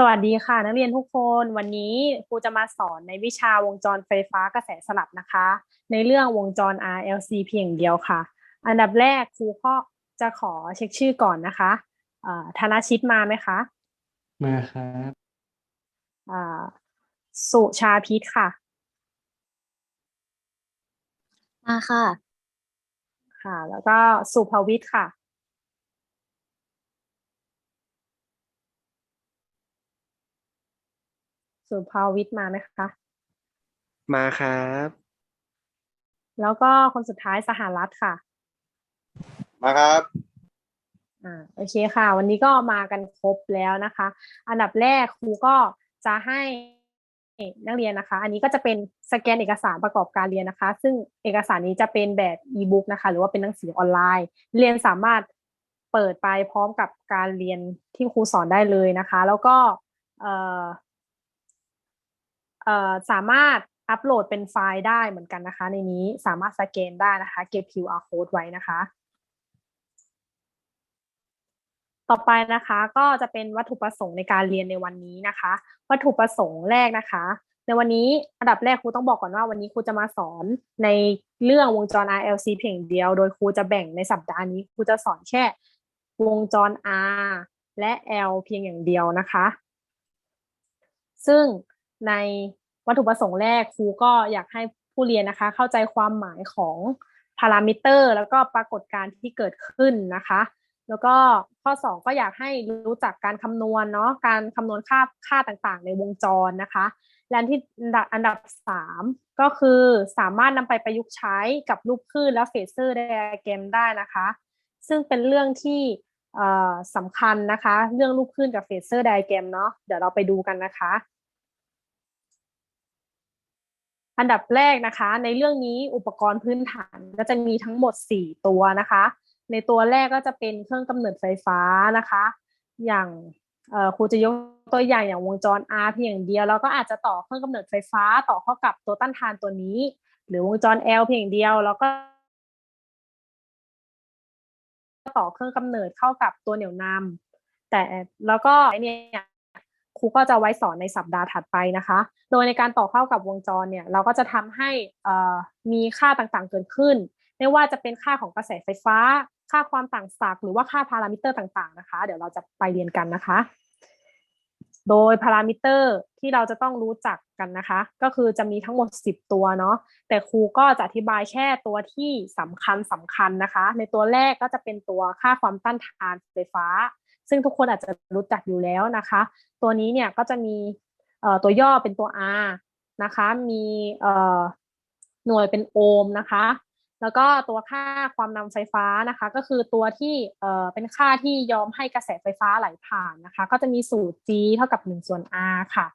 สวัสดีค่ะ นักเรียนทุกคนวันนี้ครูจะมาสอนในวิชาวงจรไฟฟ้ากระแสสลับนะคะ ในเรื่องวงจร RLC เพียงเดียวค่ะ อันดับแรกครูก็จะขอเช็คชื่อก่อนนะคะธนชิตมาไหมคะ มาครับสุชาพิษค่ะ มาค่ะ ค่ะ แล้วก็สุภวิทย์ค่ะ สุภาวิทย์มาไหมคะ มาครับ แล้วก็คนสุดท้ายสหรัฐค่ะ มาครับอ่าโอเคค่ะ วันนี้ก็มากันครบแล้วนะคะ อันดับแรกครูก็จะให้นักเรียนนะคะ อันนี้ก็จะเป็นสแกนเอกสารประกอบการเรียนนะคะ ซึ่งเอกสารนี้จะเป็นแบบอีบุ๊กนะคะ หรือว่าเป็นหนังสือออนไลน์ เรียนสามารถเปิดไปพร้อมกับการเรียนที่ครูสอนได้เลยนะคะ แล้วก็เอ่อ สามารถอัปโหลดเป็นไฟล์ได้เหมือนกันนะคะ ในนี้สามารถสแกนได้นะคะ เก็บ QR code ไว้นะคะ ต่อไปนะคะก็จะเป็นวัตถุประสงค์ในการเรียนในวันนี้นะคะ วัตถุประสงค์แรกนะคะ ในวันนี้อันดับแรกครูต้องบอกก่อนว่าวันนี้ครูจะมาสอนในเรื่องวงจร RLC เพียงเดียว โดยครูจะแบ่งในสัปดาห์นี้ครูจะสอนแค่วงจร R และ L เพียงอย่างเดียวนะคะ ซึ่งใน วัตถุประสงค์แรกครูก็อยากให้ผู้เรียนนะคะ เข้าใจความหมายของพารามิเตอร์ แล้วก็ปรากฏการณ์ที่เกิดขึ้นนะคะ แล้วก็ข้อ 2 ก็อยากให้รู้จักการคำนวณเนาะการคำนวณค่าค่าต่างๆ ในวงจรนะคะและที่อันดับ 3 ก็คือสามารถนำไปประยุกต์ใช้กับรูปคลื่นและเฟเซอร์ไดอะแกรมได้นะคะ ซึ่งเป็นเรื่องที่สำคัญนะคะ เรื่องรูปคลื่นกับเฟเซอร์ไดอะแกรมเนาะเดี๋ยวเราไปดูกันนะคะ อันดับแรกนะคะ ในเรื่องนี้อุปกรณ์พื้นฐานก็จะมีทั้งหมด 4 ตัวนะคะ ในตัวแรกก็จะเป็นเครื่องกำเนิดไฟฟ้านะคะ อย่างครูจะยกตัวอย่างอย่างวงจร R เพียงเดียวแล้วก็อาจจะต่อเครื่องกำเนิดไฟฟ้า ต่อเข้ากับตัวต้านทานตัวนี้ หรือวงจร L เพียงเดียวแล้วก็ต่อเครื่องกำเนิดเข้ากับตัวเหนี่ยวนำแต่แล้วก็เนี่ย ครูก็จะไว้สอนในสัปดาห์ถัดไปนะคะ โดยในการต่อเข้ากับวงจรเนี่ยเราก็จะทำให้มีค่าต่างๆเกิดขึ้น ไม่ว่าจะเป็นค่าของกระแสไฟฟ้า ค่าความต่างศักย์หรือว่าค่าพารามิเตอร์ต่างๆนะคะ เดี๋ยวเราจะไปเรียนกันนะคะ โดยพารามิเตอร์ที่เราจะต้องรู้จักกันนะคะ ก็คือจะมีทั้งหมด 10 ตัวเนาะแต่ครูก็จะอธิบายแค่ตัวที่สำคัญสำคัญนะคะ ในตัวแรกก็จะเป็นตัวค่าความต้านทานไฟฟ้า ซึ่งทุกคนอาจจะรู้จักอยู่แล้วนะคะ ตัวนี้เนี่ยก็จะมีตัวย่อเป็นตัว R นะคะ มีหน่วยเป็นโอห์มนะคะ แล้วก็ตัวค่าความนำไฟฟ้านะคะ ก็คือตัวที่เป็นค่าที่ยอมให้กระแสไฟฟ้าไหลผ่านนะคะ ก็จะมีสูตร G เท่ากับ 1 ส่วน R ค่ะ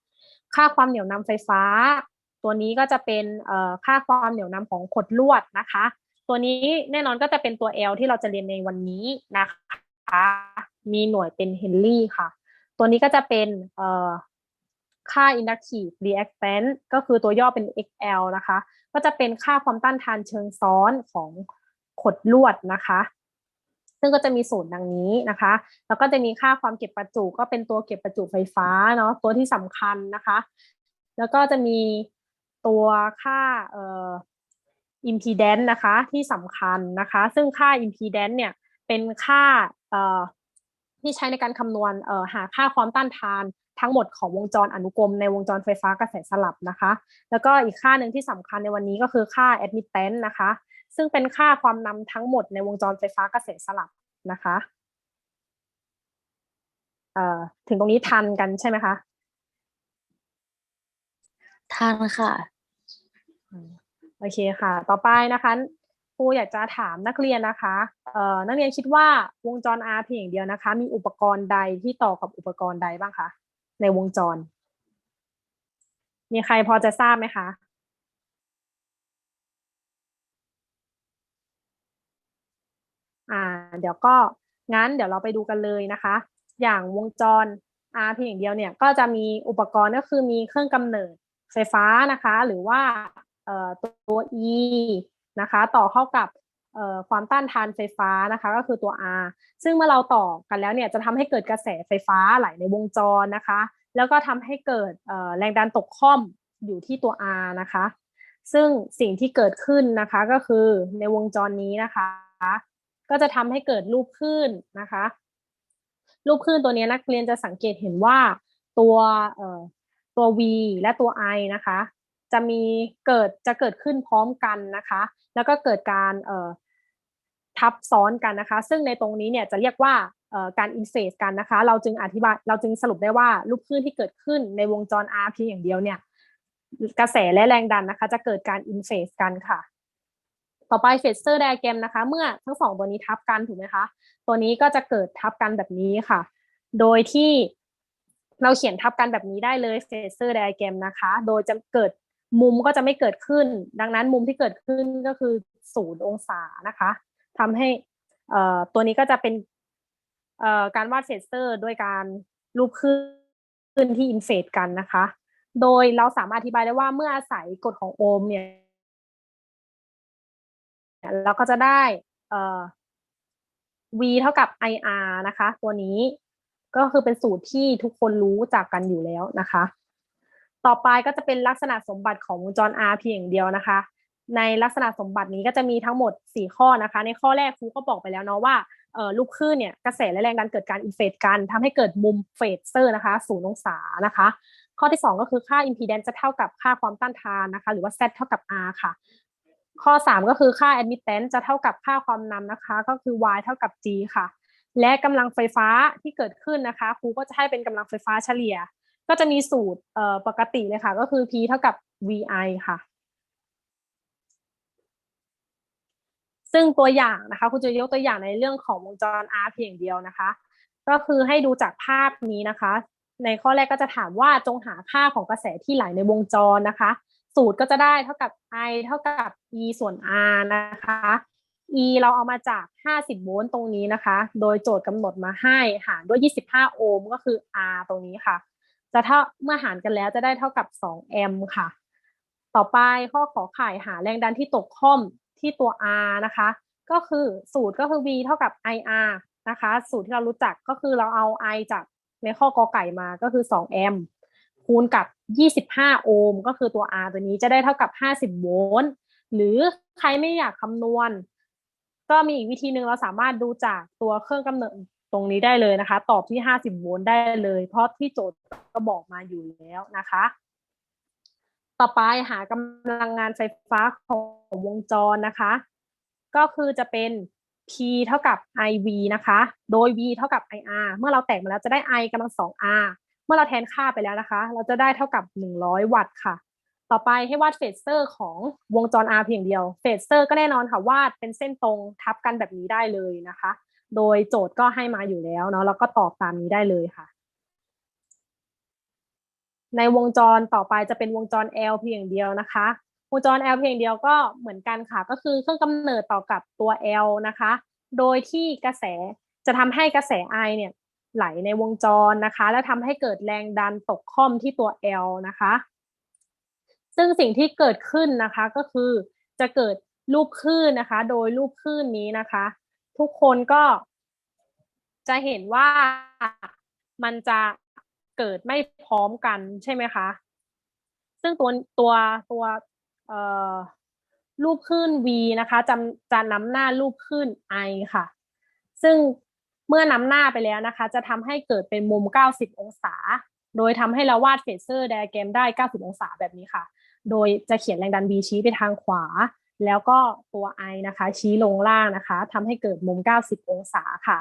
ค่าความเหนี่ยวนำไฟฟ้า ตัวนี้ก็จะเป็นค่าความเหนี่ยวนำของขดลวดนะคะ ตัวนี้แน่นอนก็จะเป็นตัว L ที่เราจะเรียนในวันนี้นะคะ มีหน่วยเป็นเฮนรี่ค่ะ ตัวนี้ก็จะเป็นค่า inductive reactance ก็คือตัวย่อเป็น XL นะคะ ก็จะเป็นค่าความต้านทานเชิงซ้อนของขดลวดนะคะ ซึ่งก็จะมีสูตรดังนี้นะคะ แล้วก็จะมีค่าความเก็บประจุก็เป็นตัวเก็บประจุไฟฟ้าเนาะตัวที่สำคัญนะคะ แล้วก็จะมีตัวค่าเอ่อ impedance นะคะที่สำคัญนะคะ ซึ่งค่า impedance เนี่ยเป็นค่าเอ่อ ที่ใช้ในการคำนวณหาค่าความต้านทานทั้งหมดของวงจรอนุกรมในวงจรไฟฟ้ากระแสสลับนะคะ แล้วก็อีกค่าหนึ่งที่สำคัญในวันนี้ก็คือค่า admittance นะคะ ซึ่งเป็นค่าความนำทั้งหมดในวงจรไฟฟ้ากระแสสลับนะคะถึงตรงนี้ทันกันใช่ไหมคะ ทันค่ะ โอเคค่ะ ต่อไปนะคะ ครูอยากจะถามนักเรียนนะคะเอ่อนักเรียนคิดว่าวงจร R เพียงเดียวนะคะ มีอุปกรณ์ใดที่ต่อกับอุปกรณ์ใดบ้างคะในวงจร มีใครพอจะทราบไหมคะอ่าเดี๋ยวก็งั้นเดี๋ยวเราไปดูกันเลยนะคะ อย่างวงจร R เพียงเดียวเนี่ยก็จะมีอุปกรณ์ก็คือมีเครื่องกำเนิดไฟฟ้านะคะ หรือว่าเอ่อตัว E นะคะ ต่อเข้ากับความต้านทานไฟฟ้านะคะ ก็คือตัว R ซึ่งเมื่อเราต่อกันแล้วเนี่ยจะทำให้เกิดกระแสไฟฟ้าไหลในวงจรนะคะ แล้วก็ทำให้เกิดแรงดันตกค่อมอยู่ที่ตัว R นะคะ ซึ่งสิ่งที่เกิดขึ้นนะคะก็คือในวงจรนี้นะคะ ก็จะทำให้เกิดรูปคลื่นนะคะ รูปคลื่นตัวนี้นักเรียนจะสังเกตเห็นว่าตัวตัว V และตัว I นะคะ จะมีเกิดจะเกิดขึ้นพร้อมกันนะคะ แล้วก็เกิดการเอ่อทับซ้อนกันนะคะ ซึ่งในตรงนี้เนี่ยจะเรียกว่าการอินเฟสกันนะคะ เราจึงอธิบายเราจึงสรุปได้ว่ารูปคลื่นที่เกิดขึ้นในวงจร R เพียงอย่างเดียวเนี่ยกระแสและแรงดันนะคะ จะเกิดการอินเฟสกันค่ะ ต่อไปเฟสเซอร์ไดอะแกรมนะคะ เมื่อทั้งสองตัวนี้ทับกันถูกไหมคะตัวนี้ก็จะเกิดทับกันแบบนี้ค่ะ โดยที่เราเขียนทับกันแบบนี้ได้เลยเฟสเซอร์ไดอะแกรมนะคะ โดยจะเกิด มุมก็จะไม่เกิดขึ้น ดังนั้นมุมที่เกิดขึ้นก็คือศูนย์องศานะคะทำให้ตัวนี้ก็จะเป็นการวาดเฟสเซอร์ด้วยการรูปขึ้นที่อินเฟสกันนะคะ โดยเราสามารถอธิบายได้ว่าเมื่ออาศัยกฎของโอห์มเนี่ยเราก็จะได้ v เท่ากับ ir นะคะ ตัวนี้ก็คือเป็นสูตรที่ทุกคนรู้จักกันอยู่แล้วนะคะ ต่อไปก็จะเป็นลักษณะสมบัติของวงจร R เพียงอย่างเดียวนะคะ ในลักษณะสมบัตินี้ก็จะมีทั้งหมด 4 ข้อนะคะ ในข้อแรกครูก็บอกไปแล้วเนาะว่าลูกคลื่นเนี่ยกระแสและแรงดันเกิดการอินเฟสกันทำให้เกิดมุมเฟสเซอร์นะคะศูนย์องศานะคะ ข้อที่ 2 ก็คือค่า impedance จะเท่ากับค่าความต้านทานนะคะ หรือว่า Z เท่ากับ R ค่ะ ข้อ 3 ก็คือค่า admittance จะเท่ากับค่าความนำนะคะ ก็คือ Y เท่ากับ G ค่ะ และกำลังไฟฟ้าที่เกิดขึ้นนะคะครูก็จะให้เป็นกำลังไฟฟ้าเฉลี่ย ก็จะมีสูตรเอ่อปกติเลยค่ะ ก็คือ P เท่ากับ VI ค่ะ ซึ่งตัวอย่างนะคะครูจะยกตัวอย่างในเรื่องของวงจร R เพียงเดียวนะคะ ก็คือให้ดูจากภาพนี้นะคะ ในข้อแรกก็จะถามว่าจงหาค่าของกระแสที่ไหลในวงจรนะคะ สูตรก็จะได้เท่ากับ I เท่ากับ E ส่วน R นะคะ E เราเอามาจาก 50 โวลต์ตรงนี้นะคะ โดยโจทย์กำหนดมาให้หารด้วย 25 โอห์มก็คือ R ตรงนี้ค่ะ จะเท่าเมื่อหารกันแล้วจะได้เท่ากับ2แอมค่ะ ต่อไปข้อขอไข่หาแรงดันที่ตกค่อมที่ตัว R นะคะ ก็คือสูตรก็คือ V เท่ากับ IR นะคะ สูตรที่เรารู้จักก็คือเราเอา I จากในข้อกอไก่มาก็คือ2แอมคูณกับ 25 โอห์มก็คือตัว R ตัวนี้จะได้เท่ากับ 50 โวลต์หรือใครไม่อยากคำนวณ ก็มีอีกวิธีหนึ่งเราสามารถดูจากตัวเครื่องกำเนิดตรงนี้ได้เลยนะคะ ตอบที่ 50 โวลต์ได้เลย เพราะที่โจทย์ก็บอกมาอยู่แล้วนะคะ ต่อไปหากำลังงานไฟฟ้าของวงจรนะคะ ก็คือจะเป็น P เท่ากับ IV นะคะ โดย V เท่ากับ IR เมื่อเราแตกมาแล้วจะได้ I กำลังสอง R เมื่อเราแทนค่าไปแล้วนะคะ เราจะได้เท่ากับ 100 วัตต์ค่ะ ต่อไปให้วาดเฟสเซอร์ของวงจร R เพียงเดียวเฟสเซอร์ก็แน่นอนค่ะวาดเป็นเส้นตรงทับกันแบบนี้ได้เลยนะคะ โดยโจทย์ก็ให้มาอยู่แล้วเนาะแล้วก็ตอบตามนี้ได้เลยค่ะ ในวงจรต่อไปจะเป็นวงจร L เพียงเดียวนะคะวงจร L เพียงเดียวก็เหมือนกันค่ะ ก็คือเครื่องกำเนิดต่อกับตัว L นะคะ โดยที่กระแสจะทำให้กระแส I เนี่ยไหลในวงจรนะคะ และทำให้เกิดแรงดันตกค่อมที่ตัว L นะคะ ซึ่งสิ่งที่เกิดขึ้นนะคะก็คือจะเกิดรูปคลื่นนะคะ โดยรูปคลื่นนี้นะคะ ทุกคนก็จะเห็นว่ามันจะเกิดไม่พร้อมกันใช่ไหมคะ ซึ่งตัวตัวตัวเอ่อรูปคลื่น V นะคะจะจะนำหน้ารูปคลื่น I ค่ะ ซึ่งเมื่อนำหน้าไปแล้วนะคะ จะทำให้เกิดเป็นมุม 90 องศา โดยทำให้เราวาดเฟเซอร์ไดอะแกรมได้ 90 องศาแบบนี้ค่ะ โดยจะเขียนแรงดัน B ชี้ไปทางขวา แล้วก็ตัว I นะคะ ชี้ลงล่างนะคะทำให้เกิดมุม 90 องศาค่ะ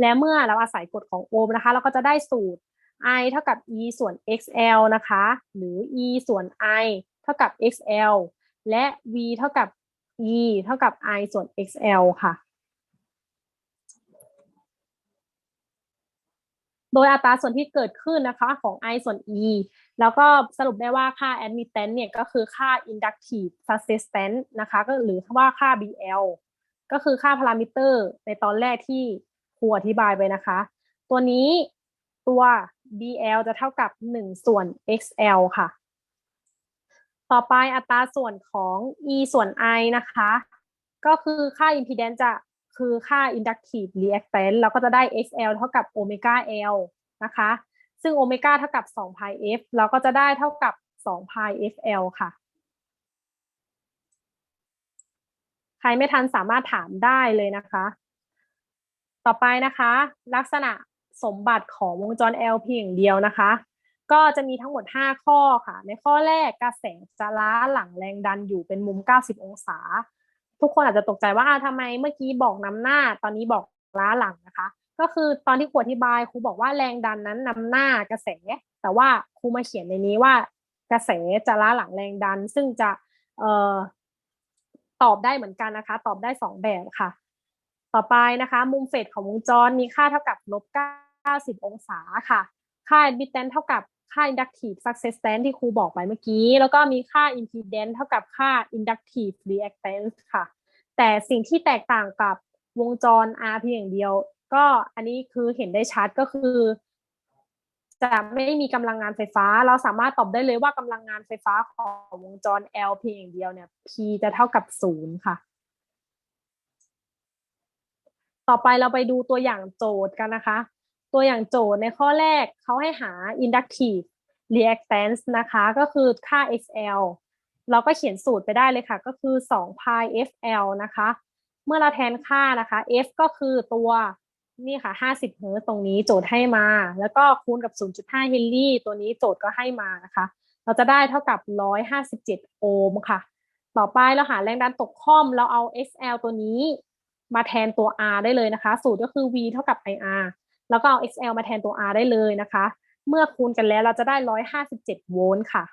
และเมื่อเราอาศัยกฎของโอห์มนะคะ เราก็จะได้สูตร I เท่ากับ E ส่วน XL นะคะ หรือ E ส่วน I เท่ากับ XL และ V เท่ากับ E เท่ากับ I ส่วน XL ค่ะ โดยอัตราส่วนที่เกิดขึ้นนะคะของ I ส่วน E แล้วก็สรุปได้ว่าค่า admittance เนี่ยก็คือค่า inductive resistance นะคะก็หรือว่าค่า BL ก็คือค่าพารามิเตอร์ในตอนแรกที่ครูอธิบายไปนะคะ ตัวนี้ตัว BL จะเท่ากับ 1 ส่วน XL ค่ะ ต่อไปอัตราส่วนของ E ส่วน I นะคะ ก็คือค่า impedance จะ คือค่า inductive reactance เราก็จะได้ XL เท่ากับ omega L นะคะ ซึ่งโอเมก้าเท่ากับ2 pi f เราก็จะได้เท่ากับ2 pi fl ค่ะ ใครไม่ทันสามารถถามได้เลยนะคะ ต่อไปนะคะ ลักษณะสมบัติของวงจร L เพียงอย่างเดียวนะคะ ก็จะมีทั้งหมด 5 ข้อค่ะ ในข้อแรกกระแสจะล้าหลังแรงดันอยู่เป็นมุม 90 องศา ทุกคนอาจจะตกใจว่าอ้าวทำไมเมื่อกี้บอกนำหน้า ตอนนี้บอกล้าหลังนะคะ ก็คือตอนที่ครูอธิบายครูบอกว่าแรงดันนั้นนำหน้ากระแส แต่ว่าครูมาเขียนในนี้ว่า กระแสจะล้าหลังแรงดัน ซึ่งจะเอ่อตอบได้เหมือนกันนะคะ ตอบได้สองแบบค่ะ ต่อไปนะคะ มุมเฟสของวงจรมีค่าเท่ากับลบ90 องศาค่ะ ค่า admittance เท่ากับ ค่า inductive successance ที่ครูบอกไปเมื่อกี้ แล้วก็มีค่า impedance เท่ากับค่า inductive reactance ค่ะ แต่สิ่งที่แตกต่างกับวงจร R เพียงอย่างเดียว ก็อันนี้คือเห็นได้ชัดก็คือ จะไม่มีกำลังงานไฟฟ้า เราสามารถตอบได้เลยว่ากำลังงานไฟฟ้าของวงจร L เพียงอย่างเดียวเนี่ย P จะเท่ากับศูนย์ค่ะต่อไปเราไปดูตัวอย่างโจทย์กันนะคะ ตัวอย่างโจทย์ในข้อแรกเขาให้หา inductive reactance นะคะ ก็คือค่า XL เราก็เขียนสูตรไปได้เลยค่ะ ก็คือ2 pi FL นะคะ เมื่อเราแทนค่านะคะ F ก็คือตัวนี่ค่ะ 50 เฮิร์ตตรงนี้โจทย์ให้มา แล้วก็คูณกับ 0.5 เฮนรี่ ตัวนี้โจทย์ก็ให้มานะคะ เราจะได้เท่ากับ 157 โอห์มค่ะ ต่อไปเราหาแรงดันตกค่อม เราเอา XL ตัวนี้มาแทนตัว R ได้เลยนะคะ สูตรก็คือ V เท่ากับ IR แล้วก็เอา XL มาแทนตัว R ได้เลยนะคะ เมื่อคูณกันแล้วเราจะได้ 157 โวลต์ค่ะ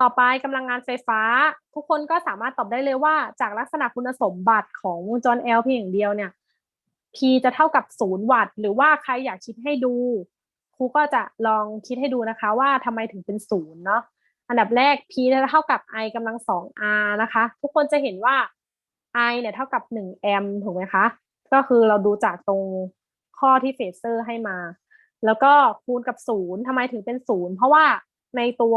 ต่อไปกำลังงานไฟฟ้า ทุกคนก็สามารถตอบได้เลยว่า จากลักษณะคุณสมบัติของวงจร L เพียงอย่างเดียวเนี่ย P จะเท่ากับ 0 วัตต์ หรือว่าใครอยากคิดให้ดูครูก็จะลองคิดให้ดูนะคะ ว่าทำไมถึงเป็นศูนย์เนาะอันดับแรก P จะเท่ากับ I กำลังสอง R นะคะ ทุกคนจะเห็นว่า I เนี่ยเท่ากับ1แอมป์ถูกไหมคะ ก็คือเราดูจากตรง ข้อที่เฟเซอร์ให้มา แล้วก็คูณกับศูนย์ทำไมถึงเป็นศูนย์เพราะว่าในตัว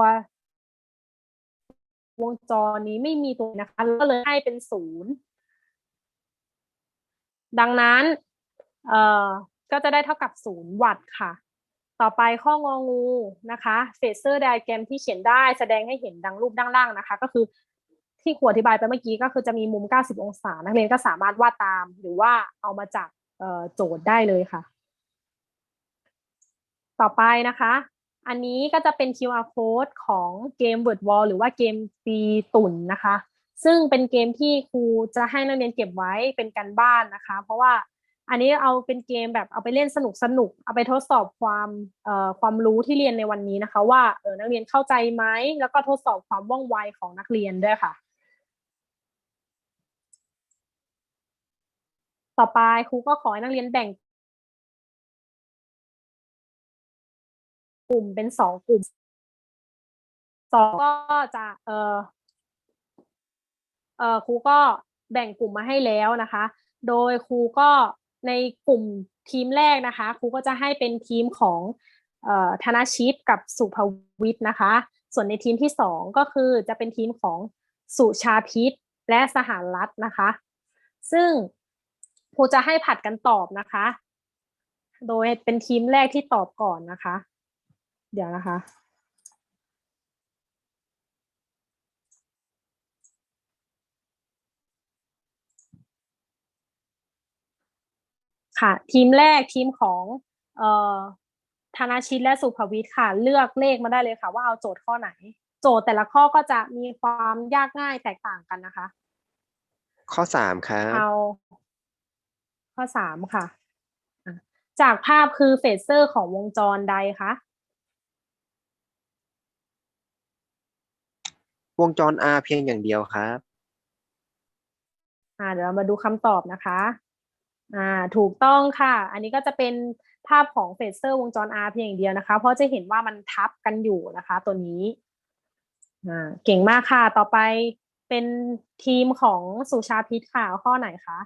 วงจรนี้ไม่มีตัวนะคะก็เลยให้เป็นศูนย์ดังนั้น เอ่อ ก็จะได้เท่ากับศูนย์วัตต์ค่ะ ต่อไปข้ององูนะคะเฟเซอร์ไดแกรมที่เขียนได้แสดงให้เห็นดังรูปด้านล่างนะคะ ก็คือที่ครูอธิบายไปเมื่อกี้ก็คือจะมีมุม 90 องศา นักเรียนก็สามารถวาดตาม หรือว่าเอามาจาก โจทย์ได้เลยค่ะ ต่อไปนะคะ อันนี้ก็จะเป็น QR code ของเกม Word Wall หรือว่าเกมตีตุ่นนะคะ ซึ่งเป็นเกมที่ครูจะให้นักเรียนเก็บไว้เป็นการบ้านนะคะ เพราะว่าอันนี้เอาเป็นเกมแบบเอาไปเล่นสนุกสนุกเอาไปทดสอบความเอ่อความรู้ที่เรียนในวันนี้นะคะ ว่าเออนักเรียนเข้าใจไหมแล้วก็ทดสอบความว่องไวของนักเรียนด้วยค่ะ ต่อไปครูก็ขอให้นักเรียนแบ่ง กลุ่มเป็นสองกลุ่มสองก็จะเออเออครูก็แบ่งกลุ่มมาให้แล้วนะคะ โดยครูก็ในกลุ่มทีมแรกนะคะ ครูก็จะให้เป็นทีมของเอ่อธนชิตกับสุภวิทย์นะคะ ส่วนในทีมที่สองก็คือจะเป็นทีมของสุชาพิษและสหรัฐนะคะ ซึ่ง รูจะให้ผัดกันตอบนะคะ โดยเป็นทีมแรกที่ตอบก่อนนะคะ เดี๋ยวนะคะค่ะทีมแรกทีมของเอ่อธนาชิตและสุภวิทย์ค่ะ เลือกเลขมาได้เลยค่ะ ว่าเอาโจทย์ข้อไหน โจทย์แต่ละข้อก็จะมีความยากง่ายแตกต่างกันนะคะ ข้อสามครับเอา ข้อสามค่ะอะ จากภาพคือเฟเซอร์ของวงจรใดคะวงจร R เพียงอย่างเดียวครับอ่าเดี๋ยวเรามาดูคำตอบนะคะอ่าถูกต้องค่ะ อันนี้ก็จะเป็นภาพของเฟเซอร์วงจร R เพียงอย่างเดียวนะคะ เพราะจะเห็นว่ามันทับกันอยู่นะคะ ตัวนี้อ่าเก่งมากค่ะ ต่อไปเป็นทีมของสุชาพิษค่ะเอาข้อไหนคะ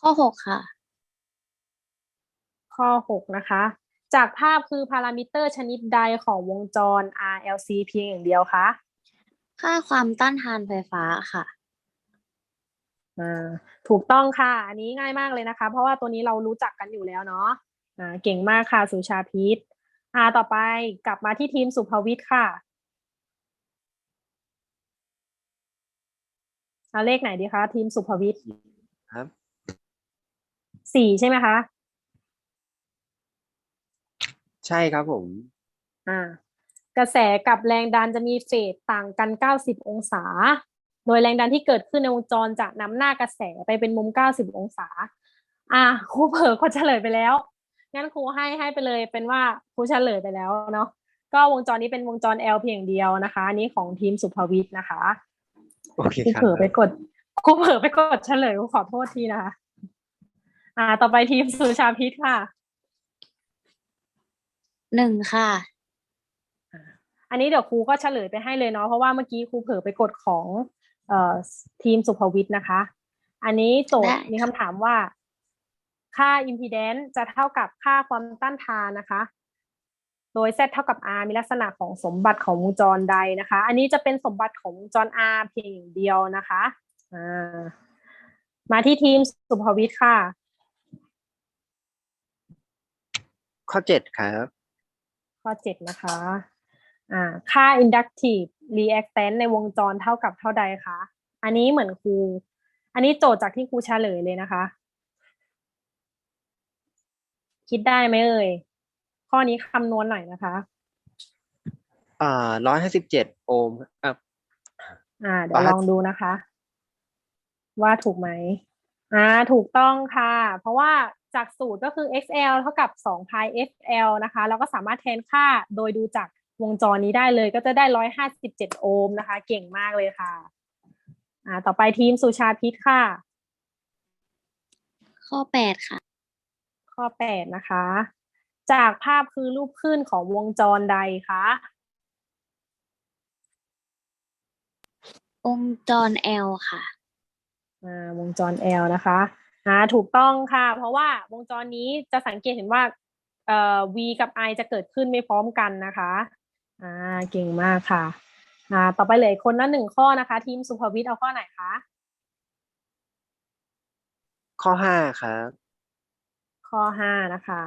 ข้อหกค่ะ ข้อหกนะคะ จากภาพคือพารามิเตอร์ชนิดใดของวงจร RLC เพียงอย่างเดียวคะค่าความต้านทานไฟฟ้าค่ะ อ่าถูกต้องค่ะ อันนี้ง่ายมากเลยนะคะ เพราะว่าตัวนี้เรารู้จักกันอยู่แล้วเนาะอ่าเก่งมากค่ะสุชาพิษอ่าต่อไปกลับมาที่ทีมสุภวิทย์ค่ะเอาเลขไหนดีคะทีมสุภวิทย์ครับ สี่ใช่ไหมคะ ใช่ครับผม อ่ากระแสกับแรงดันจะมีเฟสต่างกัน 90 องศา โดยแรงดันที่เกิดขึ้นในวงจรจะนำหน้ากระแสไปเป็นมุม 90 องศา อ่าครูเผลอกดเฉลยไปแล้ว งั้นครูให้ให้ไปเลยเป็นว่าครูเฉลยไปแล้วเนาะ ก็วงจรนี้เป็นวงจร L เพียงเดียวนะคะอันนี้ของทีมสุภวิทย์นะคะ โอเคครูครับเผลอไปกดครูเผลอไปกดเฉลยครูขอโทษทีนะคะ อ่า ต่อไปทีมสุชาพิษค่ะหนึ่งค่ะ อันนี้เดี๋ยวครูก็เฉลยไปให้เลยเนาะเพราะว่าเมื่อกี้ครูเผลอไปกดของเอ่อทีมสุภวิทย์นะคะ อันนี้โจทย์ได้มีคำถามว่า ค่า impedance จะเท่ากับค่าความต้านทานนะคะ โดย z เท่ากับ r มีลักษณะของสมบัติของวงจรใดนะคะ อันนี้จะเป็นสมบัติของวงจร r เพียงอย่างเดียวนะคะอ่ามาที่ทีมสุภวิทย์ค่ะ ข้อเจ็ดครับข้อเจ็ดนะคะอ่าค่า inductive reactance ในวงจรเท่ากับเท่าใดคะ อันนี้เหมือนครู อันนี้โจทย์จากที่ครูเฉลยเลยนะคะ คิดได้ไหมเอ่ย ข้อนี้คำนวณหน่อยนะคะอ่าร้อยห้าสิบเจ็ดโอห์มอะอ่า เดี๋ยวบาทลองดูนะคะ ว่าถูกไหมอ่า ถูกต้องค่ะ เพราะว่า จากสูตรก็คือ xl เท่ากับ2 pi fl นะคะแล้วก็สามารถแทนค่าโดยดูจากวงจรนี้ได้เลย ก็จะได้ 157 โอห์มนะคะ เก่งมากเลยค่ะ อ่า ต่อไปทีมสุชาพิษค่ะ ข้อแปดค่ะ ข้อ 8 นะคะ จากภาพคือรูปขึ้นของวงจรใดคะวงจร L ค่ะ อ่า วงจร L นะคะ อ่าถูกต้องค่ะ เพราะว่าวงจรนี้จะสังเกตเห็นว่าเอ่อ V กับ I จะเกิดขึ้นไม่พร้อมกันนะคะอ่าเก่งมากค่ะอ่าต่อไปเหลยคนละหนึ่งข้อนะคะ ทีมสุภวิทย์เอาข้อไหนคะข้อห้าครับ ข้อห้านะคะ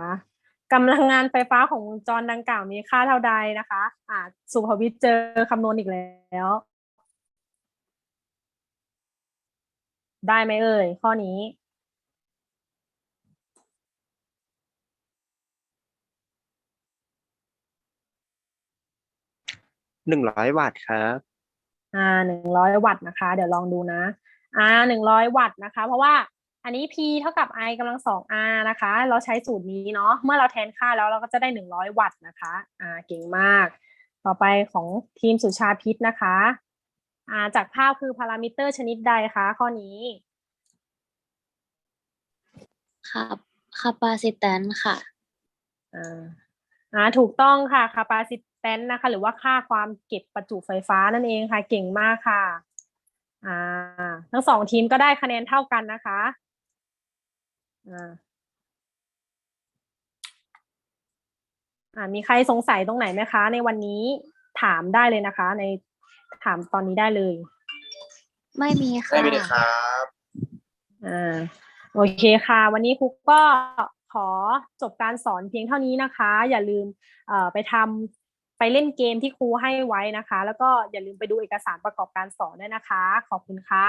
กำลังงานไฟฟ้าของวงจรดังกล่าวมีค่าเท่าใดนะคะ อ่าสุภวิทย์เจอคำนวณอีกแล้ว ได้ไหมเอ่ยข้อนี้ หนึ่งร้อยวัตต์ครับ อ่าหนึ่งร้อยวัตต์นะคะ เดี๋ยวลองดูนะ อ่าหนึ่งร้อยวัตต์นะคะ เพราะว่าอันนี้ P เท่ากับ I กำลังสอง R นะคะ เราใช้สูตรนี้เนาะ เมื่อเราแทนค่าแล้วเราก็จะได้หนึ่งร้อยวัตต์นะคะ อ่า เก่งมาก ต่อไปของทีมสุชาพิษนะคะ อ่า จากภาพคือพารามิเตอร์ชนิดใดคะ ข้อนี้ ครับ capacitance ค่ะ อ่า อ่า ถูกต้องค่ะ capacitance นะคะ หรือว่าค่าความเก็บประจุไฟฟ้านั่นเองค่ะ เก่งมากค่ะ อ่า ทั้งสองทีมก็ได้คะแนนเท่ากันนะคะอ่าอ่ามีใครสงสัยตรงไหนไหมคะ ในวันนี้ถามได้เลยนะคะ ในถามตอนนี้ได้เลย ไม่มีค่ะได้ไม่ได้ครับอ่าโอเคค่ะ วันนี้ครูก็ขอจบการสอนเพียงเท่านี้นะคะ อย่าลืมเอ่อไปทำ ไปเล่นเกมที่ครูให้ไว้นะคะ แล้วก็อย่าลืมไปดูเอกสารประกอบการสอนด้วยนะคะ ขอบคุณค่ะ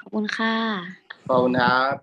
ขอบคุณค่ะ ขอบคุณครับ